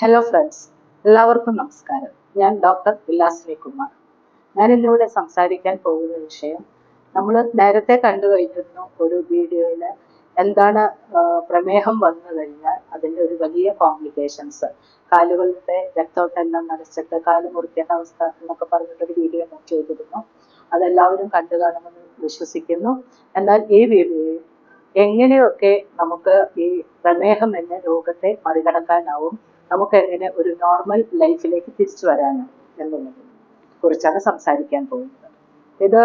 Hello friends എല്ലാവർക്കും നമസ്കാരം. ഞാൻ ഡോക്ടർ വിലാസിനി കുമാർ ഞാൻ ഇന്നിവിടെ സംസാരിക്കാൻ പോകുന്ന വിഷയം നമ്മൾ നേരത്തെ കണ്ടു കഴിഞ്ഞിരുന്നു ഒരു വീഡിയോയിൽ എന്താണ് പ്രമേഹം വന്നു കഴിഞ്ഞാൽ അതിന്റെ ഒരു വലിയ കോംപ്ലിക്കേഷൻസ് കാലുകളുടെ രക്തോട്ടെണ്ണം നനച്ചിട്ട് കാൽ മുറിക്കേണ്ട അവസ്ഥ എന്നൊക്കെ പറഞ്ഞിട്ടൊരു വീഡിയോ ഞാൻ ചെയ്തിരുന്നു. അതെല്ലാവരും കണ്ടു കാണുമെന്ന് വിശ്വസിക്കുന്നു. എന്നാൽ ഈ വീഡിയോയിൽ എങ്ങനെയൊക്കെ നമുക്ക് ഈ പ്രമേഹം എന്ന രോഗത്തെ മറികടക്കാനാവും നമുക്ക് എങ്ങനെ ഒരു നോർമൽ ലൈഫിലേക്ക് തിരിച്ചു വരാനാവും എന്നുള്ളത്. കുറിച്ചാണ് സംസാരിക്കാൻ പോകുന്നത്. ഇത്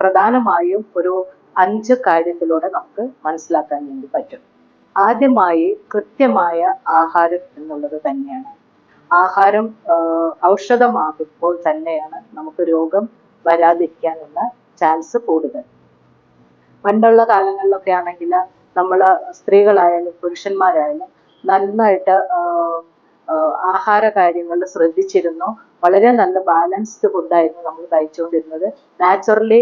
പ്രധാനമായും ഒരു അഞ്ച് കാര്യത്തിലൂടെ നമുക്ക് മനസ്സിലാക്കാൻ വേണ്ടി പറ്റും. ആദ്യമായി കൃത്യമായ ആഹാരം എന്നുള്ളത് തന്നെയാണ്. ആഹാരം ഔഷധമാകുമ്പോൾ തന്നെയാണ് നമുക്ക് രോഗം വരാതിരിക്കാനുള്ള ചാൻസ് കൂടുതൽ. പണ്ടുള്ള കാലങ്ങളിലൊക്കെ ആണെങ്കിൽ നമ്മൾ സ്ത്രീകളായാലും പുരുഷന്മാരായാലും നന്നായിട്ട് ആഹ് ആഹ് ആഹാര കാര്യങ്ങൾ ശ്രദ്ധിച്ചിരുന്നു. വളരെ നല്ല ബാലൻസ്ഡ് ഫുഡായിരുന്നു നമ്മൾ കഴിച്ചുകൊണ്ടിരുന്നത്. നാച്ചുറലി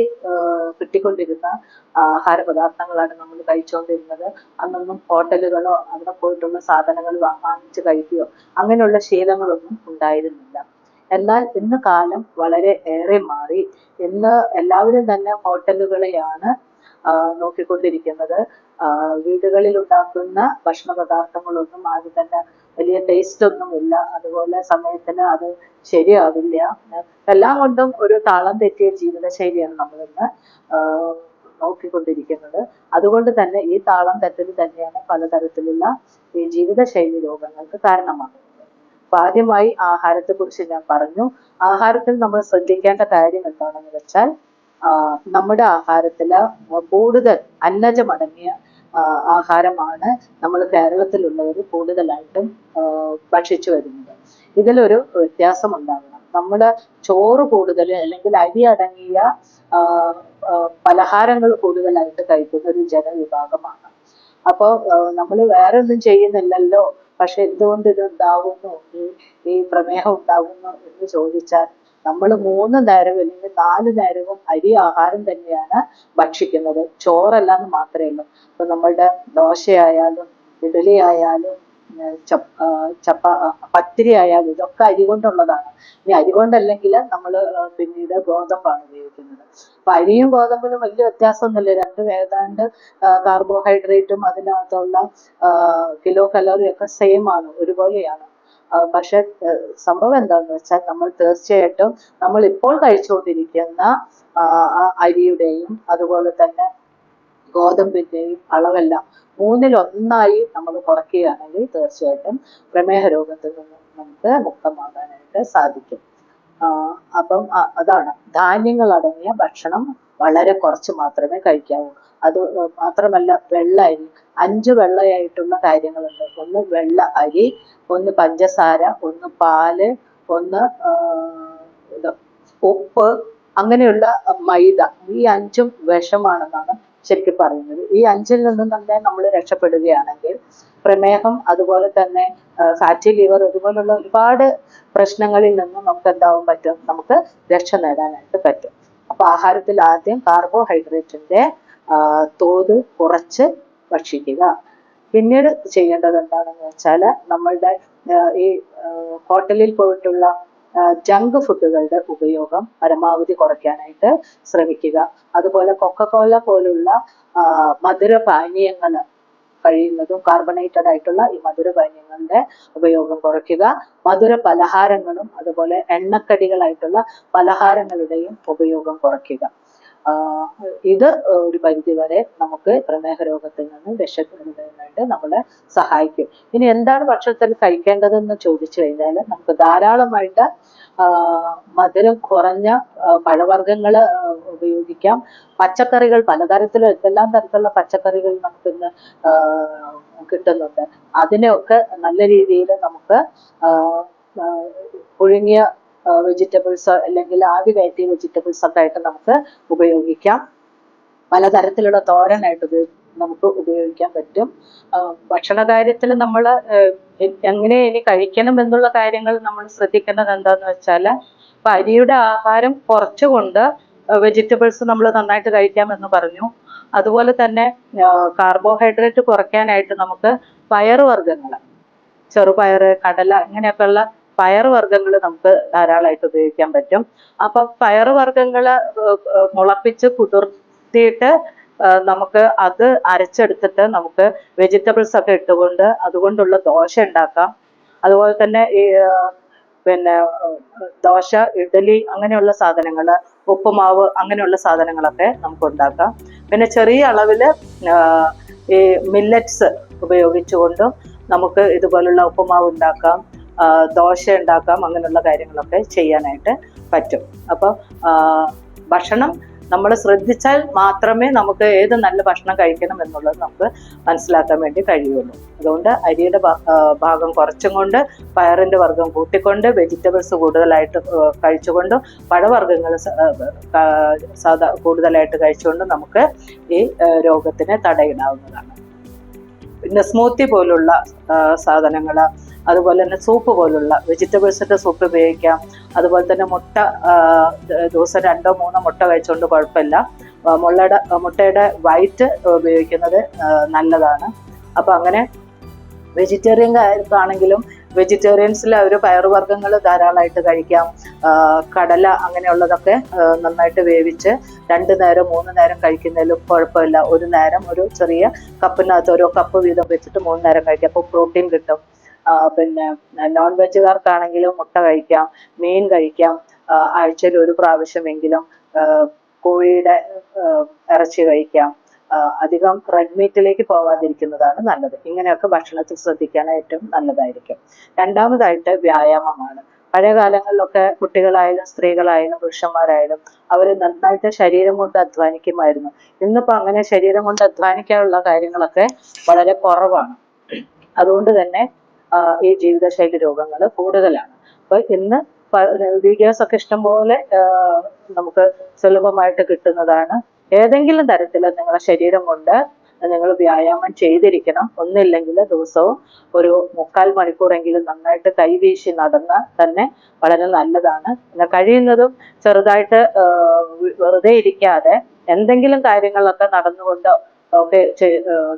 കിട്ടിക്കൊണ്ടിരുന്ന ആഹാര പദാർത്ഥങ്ങളാണ് നമ്മൾ കഴിച്ചുകൊണ്ടിരുന്നത്. അന്നൊന്നും ഹോട്ടലുകളോ അവിടെ പോയിട്ടുള്ള സാധനങ്ങൾ വാങ്ങിച്ച് കഴിക്കുകയോ അങ്ങനെയുള്ള ശീലങ്ങളൊന്നും ഉണ്ടായിരുന്നില്ല. എന്നാൽ ഇന്ന് കാലം വളരെ ഏറെ മാറി. ഇന്ന് എല്ലാവരും തന്നെ ഹോട്ടലുകളെയാണ് നോക്കിക്കൊണ്ടിരിക്കുന്നത്. വീടുകളിൽ ഉണ്ടാക്കുന്ന ഭക്ഷണ പദാർത്ഥങ്ങളൊന്നും ആദ്യം തന്നെ വലിയ ടേസ്റ്റ് ഒന്നുമില്ല അതുപോലെ സമയത്തിന് അത് ശരിയാവില്ല. എല്ലാം കൊണ്ടും ഒരു താളം തെറ്റിയ ജീവിതശൈലിയാണ് നമ്മളിന്ന് നോക്കിക്കൊണ്ടിരിക്കുന്നത്. അതുകൊണ്ട് തന്നെ ഈ താളം തെറ്റൽ തന്നെയാണ് പലതരത്തിലുള്ള ഈ ജീവിതശൈലി രോഗങ്ങൾക്ക് കാരണമാകുന്നത്. അപ്പൊ ആദ്യമായി ആഹാരത്തെ കുറിച്ച് ഞാൻ പറഞ്ഞു. ആഹാരത്തിൽ നമ്മൾ ശ്രദ്ധിക്കേണ്ട കാര്യം എന്താണെന്ന് വെച്ചാൽ നമ്മുടെ ആഹാരത്തിൽ കൂടുതൽ അന്നജമടങ്ങിയ ആഹാരമാണ് നമ്മൾ കേരളത്തിലുള്ളവർ കൂടുതലായിട്ടും ഭക്ഷിച്ചു വരുന്നത്. ഇതിലൊരു വ്യത്യാസം ഉണ്ടാകണം നമ്മുടെ ചോറ് കൂടുതൽ അല്ലെങ്കിൽ അരി അടങ്ങിയ പലഹാരങ്ങൾ കൂടുതലായിട്ട് കഴിക്കുന്ന ഒരു ജനവിഭാഗമാണ്. അപ്പോൾ നമ്മൾ വേറെ ഒന്നും ചെയ്യുന്നില്ലല്ലോ പക്ഷെ എന്തുകൊണ്ട് ഇത് ഉണ്ടാകുന്നു ഈ പ്രമേഹം ഉണ്ടാകുന്നു എന്ന് ചോദിച്ചാൽ നമ്മൾ മൂന്ന് നേരം അല്ലെങ്കിൽ നാല് നേരവും അരി ആഹാരം തന്നെയാണ് ഭക്ഷിക്കുന്നത്. ചോറല്ലാന്ന് മാത്രമേ ഉള്ളൂ. ഇപ്പൊ നമ്മളുടെ ദോശയായാലും ഇഡലി ആയാലും ചപ്പ പത്തിരി ആയാലും ഇതൊക്കെ അരി കൊണ്ടുള്ളതാണ്. ഇനി അരി കൊണ്ടല്ലെങ്കിൽ നമ്മൾ പിന്നീട് ഗോതമ്പാണ് ഉപയോഗിക്കുന്നത്. അപ്പൊ അരിയും ഗോതമ്പിനും വലിയ വ്യത്യാസമൊന്നുമില്ല. രണ്ടും ഏതാണ്ട് കാർബോഹൈഡ്രേറ്റും അതിനകത്തുള്ള കിലോ കലോറിയൊക്കെ സെയിം ആണ് ഒരുപോലെയാണ്. പക്ഷെ സംഭവം എന്താണെന്ന് വെച്ചാൽ നമ്മൾ തീർച്ചയായിട്ടും നമ്മൾ ഇപ്പോൾ കഴിച്ചുകൊണ്ടിരിക്കുന്ന അരിയുടെയും അതുപോലെ തന്നെ ഗോതമ്പിന്റെയും അളവെല്ലാം മൂന്നിൽ ഒന്നായി നമ്മൾ കുറയ്ക്കുകയാണെങ്കിൽ തീർച്ചയായിട്ടും പ്രമേഹ രോഗത്തിൽ നിന്നും നമുക്ക് മുക്തമാകാനായിട്ട് സാധിക്കും. അപ്പം അതാണ്. ധാന്യങ്ങൾ അടങ്ങിയ ഭക്ഷണം വളരെ കുറച്ച് മാത്രമേ കഴിക്കാവൂ. അത് മാത്രമല്ല വെള്ള അരി അഞ്ച് വെള്ളയായിട്ടുള്ള കാര്യങ്ങളുണ്ട്. ഒന്ന് വെള്ള അരി ഒന്ന് പഞ്ചസാര ഒന്ന് പാൽ ഒന്ന് ഉപ്പ് അങ്ങനെയുള്ള മൈദ. ഈ അഞ്ചും വിഷമാണെന്നാണ് ശരിക്കും പറയുന്നത്. ഈ അഞ്ചിൽ നിന്നും തന്നെ നമ്മൾ രക്ഷപ്പെടുകയാണെങ്കിൽ പ്രമേഹം അതുപോലെ തന്നെ ഫാറ്റി ലിവർ അതുപോലുള്ള ഒരുപാട് പ്രശ്നങ്ങളിൽ നിന്നും നമുക്ക് എന്താവാൻ പറ്റും? നമുക്ക് രക്ഷ നേടാനായിട്ട് പറ്റും. അപ്പൊ ആഹാരത്തിൽ ആദ്യം കാർബോഹൈഡ്രേറ്റിന്റെ തോത് കുറച്ച് ഭക്ഷിക്കുക. പിന്നീട് ചെയ്യേണ്ടത് എന്താണെന്ന് വെച്ചാൽ നമ്മളുടെ ഈ ഹോട്ടലിൽ പോയിട്ടുള്ള ജങ്ക് ഫുഡുകളുടെ ഉപയോഗം പരമാവധി കുറയ്ക്കാനായിട്ട് ശ്രമിക്കുക. അതുപോലെ കൊക്കക്കോല പോലുള്ള മധുരപാനീയങ്ങൾ മധുര പാനീയങ്ങൾ കഴിയുന്നതും കാർബണേറ്റഡ് ആയിട്ടുള്ള ഈ മധുര പാനീയങ്ങളുടെ ഉപയോഗം കുറയ്ക്കുക. മധുര പലഹാരങ്ങളും അതുപോലെ എണ്ണക്കടികളായിട്ടുള്ള പലഹാരങ്ങളുടെയും ഉപയോഗം കുറയ്ക്കുക. ഇത് ഒരു പരിധിവരെ നമുക്ക് പ്രമേഹ രോഗത്തിൽ നിന്ന് രക്ഷപ്പെടുന്നതിനായിട്ട് നമ്മളെ സഹായിക്കും. ഇനി എന്താണ് ഭക്ഷണത്തിൽ കഴിക്കേണ്ടതെന്ന് ചോദിച്ചു കഴിഞ്ഞാൽ നമുക്ക് ധാരാളമായിട്ട് മധുരം കുറഞ്ഞ പഴവർഗങ്ങൾ ഉപയോഗിക്കാം. പച്ചക്കറികൾ പലതരത്തിലും എന്തെല്ലാം തരത്തിലുള്ള പച്ചക്കറികൾ നമുക്കിന്ന് കിട്ടുന്നുണ്ട്. അതിനെയൊക്കെ നല്ല രീതിയിൽ നമുക്ക് പുഴുങ്ങിയ വെജിറ്റബിൾസ് അല്ലെങ്കിൽ ആവി കയറ്റിയ വെജിറ്റബിൾസ് ഒക്കെ ആയിട്ട് നമുക്ക് ഉപയോഗിക്കാം. പലതരത്തിലുള്ള തോരനായിട്ട് ഉപയോഗി നമുക്ക് ഉപയോഗിക്കാൻ പറ്റും. ഭക്ഷണ കാര്യത്തിൽ നമ്മൾ എങ്ങനെ ഇനി കഴിക്കണം എന്നുള്ള കാര്യങ്ങൾ നമ്മൾ ശ്രദ്ധിക്കേണ്ടത് എന്താന്ന് വെച്ചാൽ ഇപ്പൊ അരിയുടെ ആഹാരം കുറച്ചുകൊണ്ട് വെജിറ്റബിൾസ് നമ്മൾ നന്നായിട്ട് കഴിക്കാമെന്ന് പറഞ്ഞു. അതുപോലെ തന്നെ കാർബോഹൈഡ്രേറ്റ് കുറയ്ക്കാനായിട്ട് നമുക്ക് പയറുവർഗങ്ങൾ ചെറുപയർ കടല ഇങ്ങനെയൊക്കെയുള്ള പയർ വർഗങ്ങൾ നമുക്ക് ധാരാളമായിട്ട് ഉപയോഗിക്കാൻ പറ്റും. അപ്പൊ പയർ വർഗങ്ങൾ മുളപ്പിച്ച് കുതിർത്തിയിട്ട് നമുക്ക് അത് അരച്ചെടുത്തിട്ട് നമുക്ക് വെജിറ്റബിൾസ് ഒക്കെ ഇട്ടുകൊണ്ട് അതുകൊണ്ടുള്ള ദോശ ഉണ്ടാക്കാം. അതുപോലെ തന്നെ ഈ പിന്നെ ദോശ ഇഡലി അങ്ങനെയുള്ള സാധനങ്ങൾ ഉപ്പുമാവ് അങ്ങനെയുള്ള സാധനങ്ങളൊക്കെ നമുക്ക് ഉണ്ടാക്കാം. പിന്നെ ചെറിയ അളവിൽ ഈ മില്ലറ്റ്സ് ഉപയോഗിച്ചുകൊണ്ടും നമുക്ക് ഇതുപോലുള്ള ഉപ്പുമാവ് ഉണ്ടാക്കാം. ദോശ ഉണ്ടാക്കാം അങ്ങനെയുള്ള കാര്യങ്ങളൊക്കെ ചെയ്യാനായിട്ട് പറ്റും. അപ്പോൾ ഭക്ഷണം നമ്മൾ ശ്രദ്ധിച്ചാൽ മാത്രമേ നമുക്ക് ഏത് നല്ല ഭക്ഷണം കഴിക്കണം എന്നുള്ളത് നമുക്ക് മനസ്സിലാക്കാൻ വേണ്ടി കഴിയുള്ളൂ. അതുകൊണ്ട് അരിയുടെ ഭാഗം കുറച്ചും കൊണ്ട് പയറിന്റെ വർഗം കൂട്ടിക്കൊണ്ട് വെജിറ്റബിൾസ് കൂടുതലായിട്ട് കഴിച്ചുകൊണ്ട് പഴവർഗങ്ങൾ സാധാ കൂടുതലായിട്ട് കഴിച്ചുകൊണ്ടും നമുക്ക് ഈ രോഗത്തിനെ തടയിടാവുന്നതാണ്. പിന്നെ സ്മൂത്തി പോലുള്ള സാധനങ്ങൾ അതുപോലെ തന്നെ സൂപ്പ് പോലുള്ള വെജിറ്റബിൾസിന്റെ സൂപ്പ് ഉപയോഗിക്കാം. അതുപോലെ തന്നെ മുട്ട ദിവസം രണ്ടോ മൂന്നോ മുട്ട കഴിച്ചുകൊണ്ട് കുഴപ്പമില്ല. മുള്ളയുടെ മുട്ടയുടെ വൈറ്റ് ഉപയോഗിക്കുന്നത് നല്ലതാണ്. അപ്പോൾ അങ്ങനെ വെജിറ്റേറിയൻ കാര്യത്താണെങ്കിലും വെജിറ്റേറിയൻസിൽ അവർ പയറുവർഗങ്ങൾ ധാരാളമായിട്ട് കഴിക്കാം. കടല അങ്ങനെയുള്ളതൊക്കെ നന്നായിട്ട് വേവിച്ച് രണ്ട് നേരം മൂന്ന് നേരം കഴിക്കുന്നതിലും കുഴപ്പമില്ല. ഒരു നേരം ഒരു ചെറിയ കപ്പിനകത്ത് ഓരോ കപ്പ് വീതം വെച്ചിട്ട് മൂന്ന് നേരം കഴിക്കാം. അപ്പോൾ പ്രോട്ടീൻ കിട്ടും. പിന്നെ നോൺ വെജുകാർക്കാണെങ്കിലും മുട്ട കഴിക്കാം മീൻ കഴിക്കാം ആഴ്ചയിൽ ഒരു പ്രാവശ്യമെങ്കിലും കോഴിയുടെ ഇറച്ചി കഴിക്കാം. അധികം റെഡ് മീറ്റിലേക്ക് പോവാതിരിക്കുന്നതാണ് നല്ലത്. ഇങ്ങനെയൊക്കെ ഭക്ഷണത്തിൽ ശ്രദ്ധിക്കാൻ ഏറ്റവും നല്ലതായിരിക്കും. രണ്ടാമതായിട്ട് വ്യായാമമാണ്. പഴയ കാലങ്ങളിലൊക്കെ കുട്ടികളായാലും സ്ത്രീകളായാലും പുരുഷന്മാരായാലും അവർ നന്നായിട്ട് ശരീരം കൊണ്ട് അധ്വാനിക്കുമായിരുന്നു. ഇന്നിപ്പോ അങ്ങനെ ശരീരം കൊണ്ട് അധ്വാനിക്കാനുള്ള കാര്യങ്ങളൊക്കെ വളരെ കുറവാണ്. അതുകൊണ്ട് തന്നെ ഈ ജീവിതശൈലി രോഗങ്ങൾ കൂടുതലാണ്. അപ്പൊ ഇന്ന് വീഡിയോസ് ഒക്കെ ഇഷ്ടംപോലെ നമുക്ക് സുലഭമായിട്ട് കിട്ടുന്നതാണ്. ഏതെങ്കിലും തരത്തിൽ നിങ്ങളുടെ ശരീരം കൊണ്ട് നിങ്ങൾ വ്യായാമം ചെയ്തിരിക്കണം. ഒന്നില്ലെങ്കിൽ ദിവസവും ഒരു മുക്കാൽ മണിക്കൂറെങ്കിലും നന്നായിട്ട് കൈവീശി നടന്നാൽ തന്നെ വളരെ നല്ലതാണ്. പിന്നെ കഴിയുന്നതും ചെറുതായിട്ട് വെറുതെ ഇരിക്കാതെ എന്തെങ്കിലും കാര്യങ്ങളൊക്കെ നടന്നുകൊണ്ട് ഒക്കെ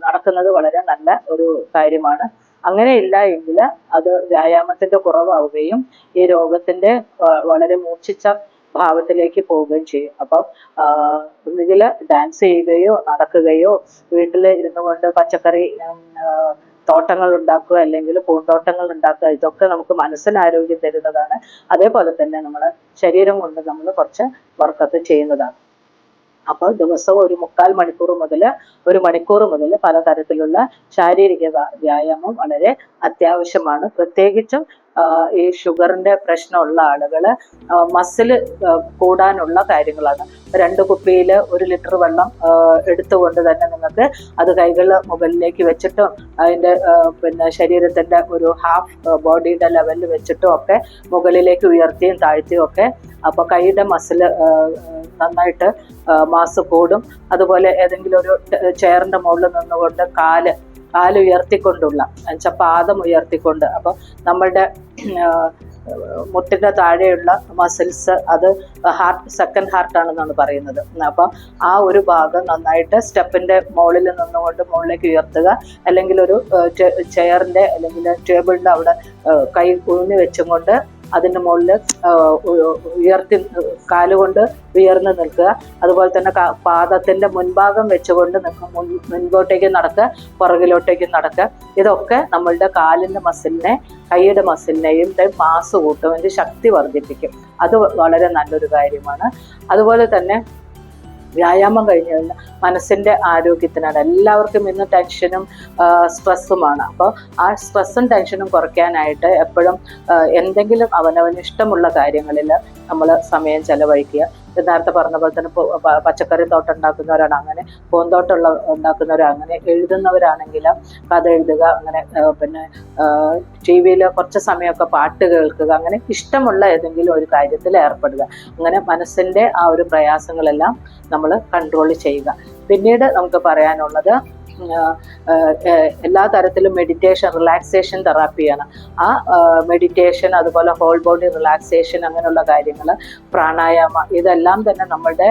നടക്കുന്നത് വളരെ നല്ല ഒരു കാര്യമാണ്. അങ്ങനെ ഇല്ല എങ്കിൽ അത് വ്യായാമത്തിന്റെ കുറവാവുകയും ഈ രോഗത്തിന്റെ വളരെ മൂർച്ഛിച്ച ഭാവത്തിലേക്ക് പോവുകയും ചെയ്യും. അപ്പം ഒന്നുകിൽ ഡാൻസ് ചെയ്യുകയോ നടക്കുകയോ വീട്ടിൽ ഇരുന്നു കൊണ്ട് പച്ചക്കറി തോട്ടങ്ങൾ ഉണ്ടാക്കുക അല്ലെങ്കിൽ പൂന്തോട്ടങ്ങൾ ഉണ്ടാക്കുക ഇതൊക്കെ നമുക്ക് മനസ്സിന് ആരോഗ്യം തരുന്നതാണ്. അതേപോലെ തന്നെ നമ്മൾ ശരീരം കൊണ്ട് നമ്മൾ കുറച്ച് വർക്കൗട്ട് ചെയ്യുന്നതാണ്. അപ്പോൾ ദിവസവും ഒരു മുക്കാൽ മണിക്കൂർ മുതൽ ഒരു മണിക്കൂർ മുതൽ പലതരത്തിലുള്ള ശാരീരിക വ്യാ- വ്യായാമം വളരെ അത്യാവശ്യമാണ്. പ്രത്യേകിച്ചും ഈ ഷുഗറിന്റെ പ്രശ്നമുള്ള ആളുകൾ മസിൽ കൂടാനുള്ള കാര്യങ്ങളാണ്. രണ്ട് കുപ്പിയിൽ ഒരു ലിറ്റർ വെള്ളം എടുത്തുകൊണ്ട് തന്നെ നിങ്ങൾക്ക് അത് കൈകൾ മുകളിലേക്ക് വെച്ചിട്ടും അതിന്റെ പിന്നെ ശരീരത്തിന്റെ ഒരു ഹാഫ് ബോഡിയുടെ ലെവലിൽ വെച്ചിട്ടും ഒക്കെ മുകളിലേക്ക് ഉയർത്തിയും താഴ്ത്തിയും ഒക്കെ അപ്പോൾ കൈയുടെ മസിൽ നന്നായിട്ട് മാസ് കൂടും. അതുപോലെ ഏതെങ്കിലും ഒരു ചെയറിന്റെ മുകളിൽ നിന്നുകൊണ്ട് കാൽ കാൽ ഉയർത്തിക്കൊണ്ടുള്ള എന്നുവെച്ചാൽ പാദം ഉയർത്തിക്കൊണ്ട്. അപ്പോൾ നമ്മളുടെ മുട്ടിന്റെ താഴെയുള്ള മസിൽസ് അത് ഹാർട്ട് സെക്കൻഡ് ഹാർട്ടാണെന്നാണ് പറയുന്നത്. അപ്പോൾ ആ ഒരു ഭാഗം നന്നായിട്ട് സ്റ്റെപ്പിന്റെ മുകളിൽ നിന്നുകൊണ്ട് മുകളിലേക്ക് ഉയർത്തുക. അല്ലെങ്കിൽ ഒരു ചെയറിന്റെ അല്ലെങ്കിൽ ടേബിളിന്റെ അവിടെ കൈ ഊന്നി വെച്ചും കൊണ്ട് അതിന്റെ മുകളിൽ ഉയർത്തി കാലുകൊണ്ട് ഉയർന്നു നിൽക്കുക. അതുപോലെ തന്നെ പാദത്തിന്റെ മുൻഭാഗം വെച്ചുകൊണ്ട് മുൻപോട്ടേക്ക് നടക്കുക പുറകിലോട്ടേക്ക് നടക്കുക. ഇതൊക്കെ നമ്മളുടെ കാലിന്റെ മസിലിനെ കൈയുടെ മസിലിനെയും മാസ് കൂട്ടും. അതിന്റെ ശക്തി വർദ്ധിപ്പിക്കും. അത് വളരെ നല്ലൊരു കാര്യമാണ്. അതുപോലെ തന്നെ വ്യായാമം കഴിഞ്ഞു കഴിഞ്ഞാൽ മനസ്സിന്റെ ആരോഗ്യത്തിനാണ്. എല്ലാവർക്കും ഇന്ന് ടെൻഷനും സ്ട്രെസ്സുമാണ് അപ്പോൾ ആ സ്ട്രെസ്സും ടെൻഷനും കുറയ്ക്കാനായിട്ട് എപ്പോഴും എന്തെങ്കിലും അവനവന് ഇഷ്ടമുള്ള കാര്യങ്ങളിൽ നമ്മൾ സമയം ചെലവഴിക്കുക. നേരത്തെ പറഞ്ഞ പോലെ തന്നെ പച്ചക്കറി തോട്ടം ഉണ്ടാക്കുന്നവരാണ് അങ്ങനെ പൂന്തോട്ടമുള്ള ഉണ്ടാക്കുന്നവരാണ് അങ്ങനെ എഴുതുന്നവരാണെങ്കിൽ കഥ എഴുതുക അങ്ങനെ പിന്നെ ടി വിയിൽ കുറച്ച് സമയമൊക്കെ പാട്ട് കേൾക്കുക അങ്ങനെ ഇഷ്ടമുള്ള ഏതെങ്കിലും ഒരു കാര്യത്തിൽ ഏർപ്പെടുക. അങ്ങനെ മനസ്സിന്റെ ആ ഒരു പ്രയാസങ്ങളെല്ലാം നമ്മൾ കൺട്രോൾ ചെയ്യുക. പിന്നീട് നമുക്ക് പറയാനുള്ളത് എല്ലാ തരത്തിലും മെഡിറ്റേഷൻ റിലാക്സേഷൻ തെറാപ്പിയാണ് ആ മെഡിറ്റേഷൻ അതുപോലെ ഹോൾ ബോഡി റിലാക്സേഷൻ അങ്ങനെയുള്ള കാര്യങ്ങൾ പ്രാണായാമ ഇതെല്ലാം തന്നെ നമ്മളുടെ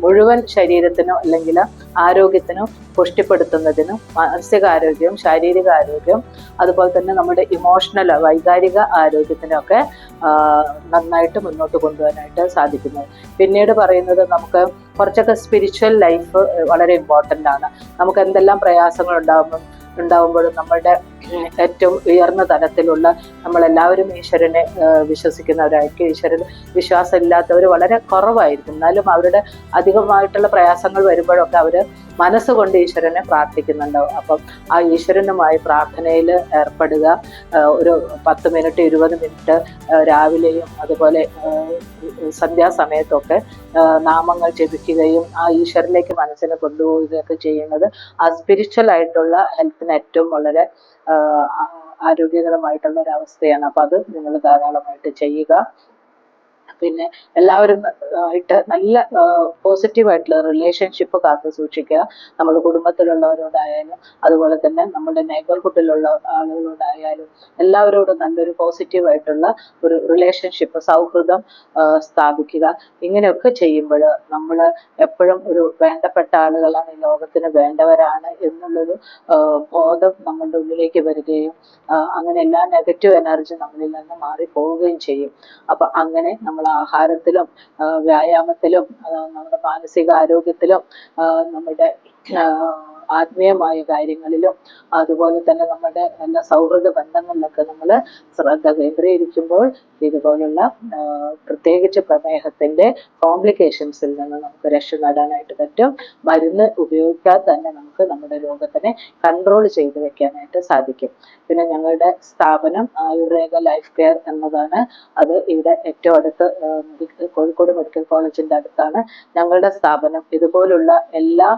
മുഴുവൻ ശരീരത്തിനോ അല്ലെങ്കിൽ ആരോഗ്യത്തിനോ പുഷ്ടിപ്പെടുത്തുന്നതിനും മാനസികാരോഗ്യവും ശാരീരിക ആരോഗ്യവും അതുപോലെ തന്നെ നമ്മുടെ ഇമോഷണൽ വൈകാരിക ആരോഗ്യത്തിനൊക്കെ നന്നായിട്ട് മുന്നോട്ട് കൊണ്ടുപോകാനായിട്ട് സാധിക്കുന്നത് പിന്നീട് പറയുന്നത് നമുക്ക് കുറച്ചൊക്കെ സ്പിരിച്വൽ ലൈഫ് വളരെ ഇമ്പോർട്ടന്റ് ആണ്. നമുക്ക് എന്തെല്ലാം പ്രയാസങ്ങൾ ഉണ്ടാകുമ്പോൾ ഉണ്ടാകുമ്പോഴും നമ്മളുടെ ഏറ്റവും ഉയർന്ന തലത്തിലുള്ള നമ്മളെല്ലാവരും ഈശ്വരനെ വിശ്വസിക്കുന്നവരായിരിക്കും ഈശ്വരൻ വിശ്വാസം ഇല്ലാത്തവർ വളരെ കുറവായിരിക്കും. എന്നാലും അവരുടെ അധികമായിട്ടുള്ള പ്രയാസങ്ങൾ വരുമ്പോഴൊക്കെ അവർ മനസ്സുകൊണ്ട് ഈശ്വരനെ പ്രാർത്ഥിക്കുന്നുണ്ടാവും അപ്പം ആ ഈശ്വരനുമായി പ്രാർത്ഥനയിൽ ഏർപ്പെടുക. ഒരു പത്ത് മിനിറ്റ് ഇരുപത് മിനിറ്റ് രാവിലെയും അതുപോലെ സന്ധ്യാസമയത്തൊക്കെ നാമങ്ങൾ ജപിക്കുകയും ആ ഈശ്വരനിലേക്ക് മനസ്സിനെ കൊണ്ടുപോവുകയൊക്കെ ചെയ്യുന്നത് ആ സ്പിരിച്വൽ ആയിട്ടുള്ള ഹെൽത്തിന് ഏറ്റവും വളരെ ആരോഗ്യകരമായിട്ടുള്ള ഒരു അവസ്ഥയാണ് അപ്പൊ അത് നിങ്ങൾ ധാരാളമായിട്ട് ചെയ്യുക. പിന്നെ എല്ലാവരും ആയിട്ട് നല്ല പോസിറ്റീവ് ആയിട്ടുള്ള റിലേഷൻഷിപ്പ് കാത്തു സൂക്ഷിക്കുക. നമ്മുടെ കുടുംബത്തിലുള്ളവരോടായാലും അതുപോലെ തന്നെ നമ്മുടെ നെയ്ബർഹുഡിലുള്ള ആളുകളോടായാലും എല്ലാവരോടും നല്ലൊരു പോസിറ്റീവ് ആയിട്ടുള്ള ഒരു റിലേഷൻഷിപ്പ് സൗഹൃദം സ്ഥാപിക്കുക. ഇങ്ങനെയൊക്കെ ചെയ്യുമ്പോൾ നമ്മൾ എപ്പോഴും ഒരു വേണ്ടപ്പെട്ട ആളുകളാണ് ഈ ലോകത്തിന് വേണ്ടവരാണ് എന്നുള്ളൊരു ബോധം നമ്മളുടെ ഉള്ളിലേക്ക് വരികയും അങ്ങനെ എല്ലാ നെഗറ്റീവ് എനർജി നമ്മളിൽ നിന്ന് മാറി പോവുകയും ചെയ്യും. അപ്പൊ അങ്ങനെ നമ്മൾ ആഹാരത്തിലും വ്യായാമത്തിലും നമ്മുടെ മാനസിക ആരോഗ്യത്തിലും നമ്മുടെ ആത്മീയമായ കാര്യങ്ങളിലും അതുപോലെ തന്നെ നമ്മുടെ നല്ല സൗഹൃദ ബന്ധങ്ങളിലൊക്കെ നമ്മൾ ശ്രദ്ധ കേന്ദ്രീകരിക്കുമ്പോൾ ഇതുപോലുള്ള പ്രത്യേകിച്ച് പ്രമേഹത്തിന്റെ കോംപ്ലിക്കേഷൻസിൽ നിന്ന് നമുക്ക് രക്ഷ നേടാനായിട്ട് പറ്റും. മരുന്ന് ഉപയോഗിക്കാതെ തന്നെ നമുക്ക് നമ്മുടെ രോഗത്തിനെ കൺട്രോൾ ചെയ്ത് വെക്കാനായിട്ട് സാധിക്കും. പിന്നെ ഞങ്ങളുടെ സ്ഥാപനം ആയുർവേദ ലൈഫ് കെയർ എന്നതാണ്. അത് ഇവിടെ ഏറ്റവും അടുത്ത് കോഴിക്കോട് മെഡിക്കൽ കോളേജിന്റെ അടുത്താണ്. ഞങ്ങളുടെ സ്ഥാപനം ഇതുപോലുള്ള എല്ലാ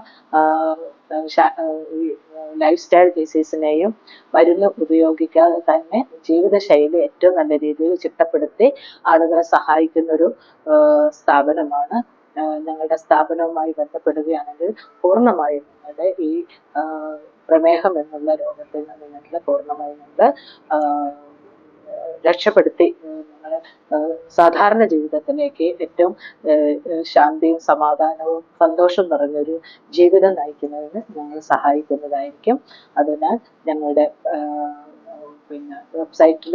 ലൈഫ് സ്റ്റൈൽ ഡിസീസിനെയും മരുന്ന് ഉപയോഗിക്കാതെ തന്നെ ജീവിതശൈലി ഏറ്റവും നല്ല രീതിയിൽ ചിട്ടപ്പെടുത്തി ആളുകളെ സഹായിക്കുന്ന ഒരു സ്ഥാപനമാണ്. ഞങ്ങളുടെ സ്ഥാപനവുമായി ബന്ധപ്പെടുകയാണെങ്കിൽ പൂർണമായും നിങ്ങളുടെ ഈ പ്രമേഹം എന്നുള്ള രോഗത്തിൽ നിന്ന് നിങ്ങൾ പൂർണമായും നിങ്ങൾ രക്ഷപ്പെടുത്തി. സാധാരണ ജീവിതത്തിലേക്ക് ഏറ്റവും ശാന്തിയും സമാധാനവും സന്തോഷം നിറഞ്ഞൊരു ജീവിതം നയിക്കുന്നതിന് ഞങ്ങൾ സഹായിക്കുന്നതായിരിക്കും. അതിനാൽ ഞങ്ങളുടെ പിന്നെ വെബ്സൈറ്റിൽ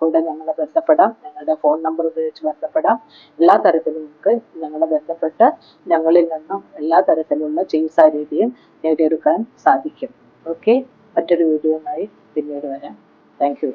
കൂടെ ഞങ്ങളെ ബന്ധപ്പെടാം. ഞങ്ങളുടെ ഫോൺ നമ്പർ ഉപയോഗിച്ച് ബന്ധപ്പെടാം. എല്ലാ തരത്തിലും നിങ്ങൾക്ക് ഞങ്ങളെ ബന്ധപ്പെട്ട് ഞങ്ങളിൽ നിന്നും എല്ലാ തരത്തിലുള്ള ചികിത്സാ രീതിയും നേടിയെടുക്കാൻ സാധിക്കും. ഓക്കെ? മറ്റൊരു വീഡിയോയുമായി പിന്നീട് വരാം. Thank you.